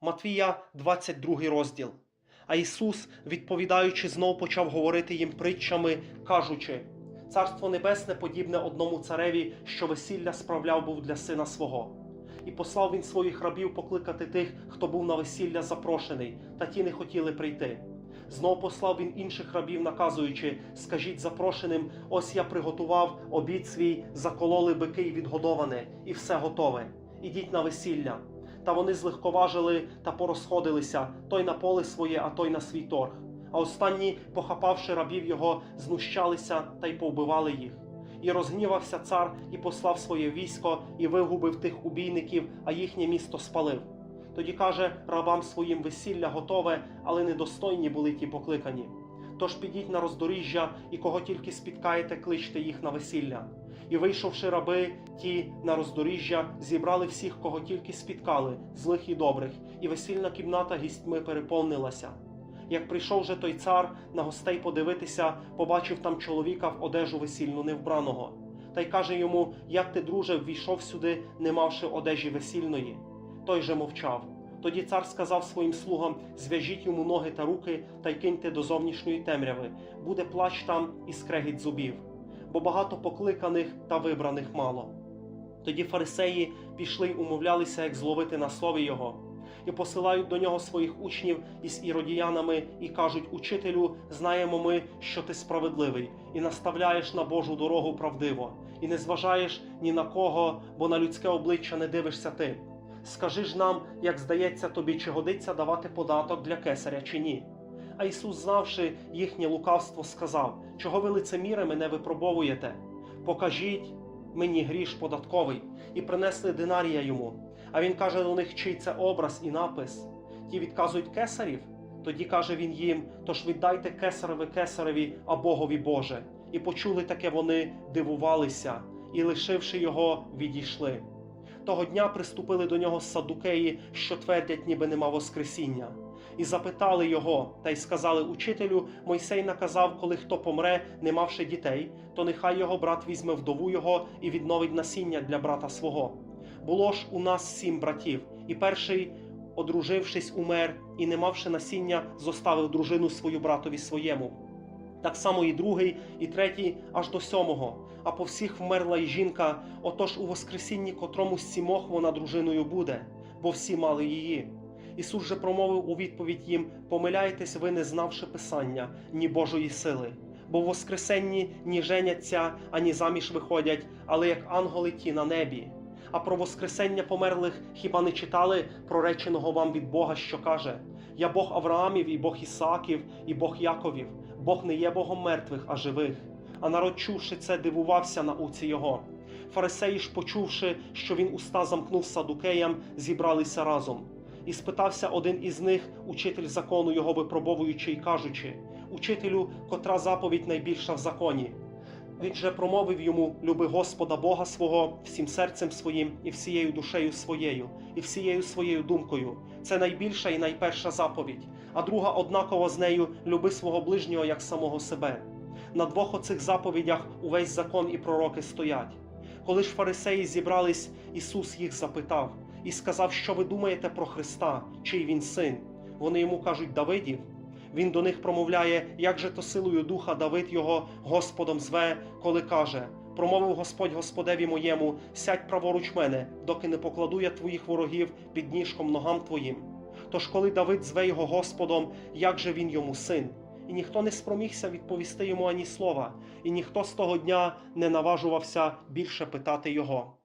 Матвія, 22 розділ. А Ісус, відповідаючи, знов почав говорити їм притчами, кажучи: Царство Небесне подібне одному цареві, що весілля справляв був для сина свого. І послав він своїх рабів покликати тих, хто був на весілля запрошений, та ті не хотіли прийти. Знов послав він інших рабів, наказуючи: Скажіть запрошеним, ось я приготував обід свій, закололи бики й відгодоване, і все готове. Ідіть на весілля. Та вони злегковажили та порозходилися, той на поле своє, а той на свій торг. А останні, похапавши рабів його, знущалися та й повбивали їх. І розгнівався цар, і послав своє військо, і вигубив тих убійників, а їхнє місто спалив. Тоді каже рабам своїм весілля готове, але недостойні були ті покликані. Тож підіть на роздоріжжя, і кого тільки спіткаєте, кличте їх на весілля. І вийшовши раби, ті на роздоріжжя, зібрали всіх, кого тільки спіткали, злих і добрих, і весільна кімната гістьми переповнилася. Як прийшов же той цар на гостей подивитися, побачив там чоловіка в одежу весільну невбраного. Та й каже йому: Як ти, друже, ввійшов сюди, не мавши одежі весільної? Той же мовчав. Тоді цар сказав своїм слугам: зв'яжіть йому ноги та руки та й киньте до зовнішньої темряви. Буде плач там і скрегіт зубів, бо багато покликаних та вибраних мало. Тоді фарисеї пішли й умовлялися, як зловити на слові його, і посилають до нього своїх учнів із іродіянами і кажуть: Учителю, знаємо ми, що ти справедливий, і наставляєш на Божу дорогу правдиво, і не зважаєш ні на кого, бо на людське обличчя не дивишся ти. Скажи ж нам, як здається тобі, чи годиться давати податок для кесаря чи ні. А Ісус, знавши їхнє лукавство, сказав: Чого ви лицеміри мене випробовуєте? Покажіть мені гріш податковий, і принесли динарія йому. А він каже до них, чий це образ і напис. Ті відказують кесарів. Тоді каже він їм: Тож віддайте кесареві кесареві, а Богові Боже. І почули таке вони, дивувалися, і, лишивши його, відійшли. Того дня приступили до нього садукеї, що твердять, ніби нема Воскресіння, і запитали його, та й сказали учителю: Мойсей наказав, коли хто помре, не мавши дітей, то нехай його брат візьме вдову його і відновить насіння для брата свого. Було ж у нас сім братів, і перший, одружившись, умер, і, не мавши насіння, зоставив дружину свою братові своєму. Так само і другий, і третій, аж до сьомого. А по всіх вмерла й жінка, отож у Воскресінні котрому з сімох вона дружиною буде, бо всі мали її. Ісус же промовив у відповідь їм: Помиляйтесь ви, не знавши Писання, ні Божої сили. Бо в Воскресенні ні женяться, ані заміж виходять, але як ангели ті на небі. А про Воскресення померлих хіба не читали прореченого вам від Бога, що каже: Я Бог Авраамів, і Бог Ісааків, і Бог Яковів, Бог не є Богом мертвих, а живих. А народ, чувши це, дивувався науці його. Фарисеї ж, почувши, що він уста замкнув садукеям, зібралися разом. І спитався один із них, учитель закону його випробовуючи, й кажучи: Учителю, котра заповідь найбільша в законі. Він же промовив йому: Люби Господа Бога свого всім серцем своїм, і всією душею своєю, і всією своєю думкою. Це найбільша і найперша заповідь. А друга однаково з нею люби свого ближнього як самого себе. На двох оцих заповідях увесь закон і пророки стоять. Коли ж фарисеї зібрались, Ісус їх запитав і сказав, що ви думаєте про Христа, чий він син. Вони йому кажуть Давидів. Він до них промовляє, як же то силою духа Давид його Господом зве, коли каже: Промовив Господь Господеві моєму, сядь праворуч мене, доки не покладу я твоїх ворогів під ніжком ногам твоїм. Тож, коли Давид зве його Господом, як же він йому син? І ніхто не спромігся відповісти йому ані слова, і ніхто з того дня не наважувався більше питати його.